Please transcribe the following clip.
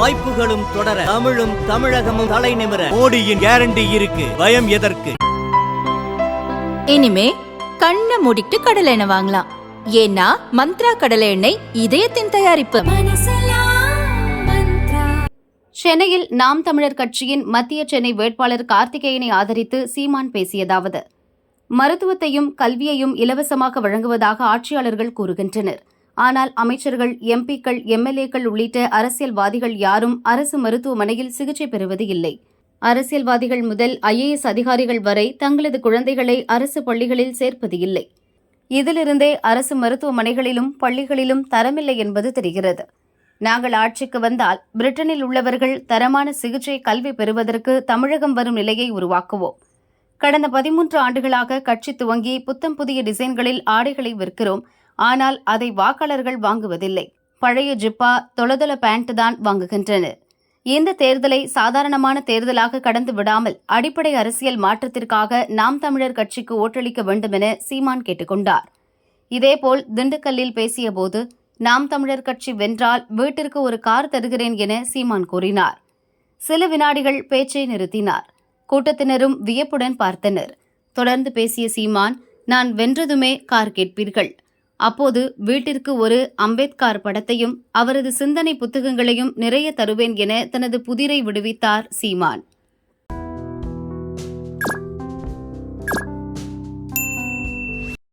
வாய்ப்புகளும் தொடர தமிழும் தமிழகமும் தலை நிமிர. மோடியின் கேரண்டி இருக்கு. பயம் எதற்கு? இனிமே கண்ணை மூடிட்டு கடலை எண்ணெய் வாங்கலாம். ஏன்னா மந்த்ரா கடலை எண்ணெய் இதயத்தின் தயாரிப்பு. சென்னையில் நாம் தமிழர் கட்சியின் மத்திய சென்னை வேட்பாளர் கார்த்திகேயனை ஆதரித்து சீமான் பேசியதாவது. மருத்துவத்தையும் கல்வியையும் இலவசமாக வழங்குவதாக ஆட்சியாளர்கள் கூறுகின்றனர். ஆனால் அமைச்சர்கள் எம்பிக்கள் எம்எல்ஏக்கள் உள்ளிட்ட அரசியல்வாதிகள் யாரும் அரசு மருத்துவமனையில் சிகிச்சை பெறுவது இல்லை. அரசியல்வாதிகள் முதல் ஐஏஎஸ் அதிகாரிகள் வரை தங்களது குழந்தைகளை அரசு பள்ளிகளில் சேர்ப்பது இல்லை. இதிலிருந்தே அரசு மருத்துவமனைகளிலும் பள்ளிகளிலும் தரமில்லை என்பது தெரிகிறது. நாங்கள் ஆட்சிக்கு வந்தால் பிரிட்டனில் உள்ளவர்கள் தரமான சிகிச்சை கல்வி பெறுவதற்கு தமிழகம் வரும் நிலையை உருவாக்குவோம். கடந்த பதிமூன்று ஆண்டுகளாக கட்சி துவங்கி புத்தம் புதிய டிசைன்களில் ஆடைகளை விற்கிறோம். ஆனால் அதை வாக்காளர்கள் வாங்குவதில்லை. பழைய ஜிப்பா தொளதொல பேண்ட் தான் வாங்குகின்றனர். இந்த தேர்தலை சாதாரணமான தேர்தலாக கடந்து விடாமல் அடிப்படை அரசியல் மாற்றத்திற்காக நாம் தமிழர் கட்சிக்கு ஓட்டளிக்க வேண்டும் என சீமான் கேட்டுக்கொண்டார். இதேபோல் திண்டுக்கல்லில் பேசியபோது நாம் தமிழர் கட்சி வென்றால் வீட்டிற்கு ஒரு கார் தருகிறேன் என சீமான் கூறினார். சில வினாடிகள் பேச்சை நிறுத்தினார். கூட்டத்தினரும் வியப்புடன் பார்த்தனர். தொடர்ந்து பேசிய சீமான் நான் வென்றதுமே கார் கேட்பீர்கள். அப்போது வீட்டிற்கு ஒரு அம்பேத்கார் படத்தையும் அவரது சிந்தனை புத்தகங்களையும் நிறைய தருவேன் என தனது புதிரை விடுவித்தார் சீமான்.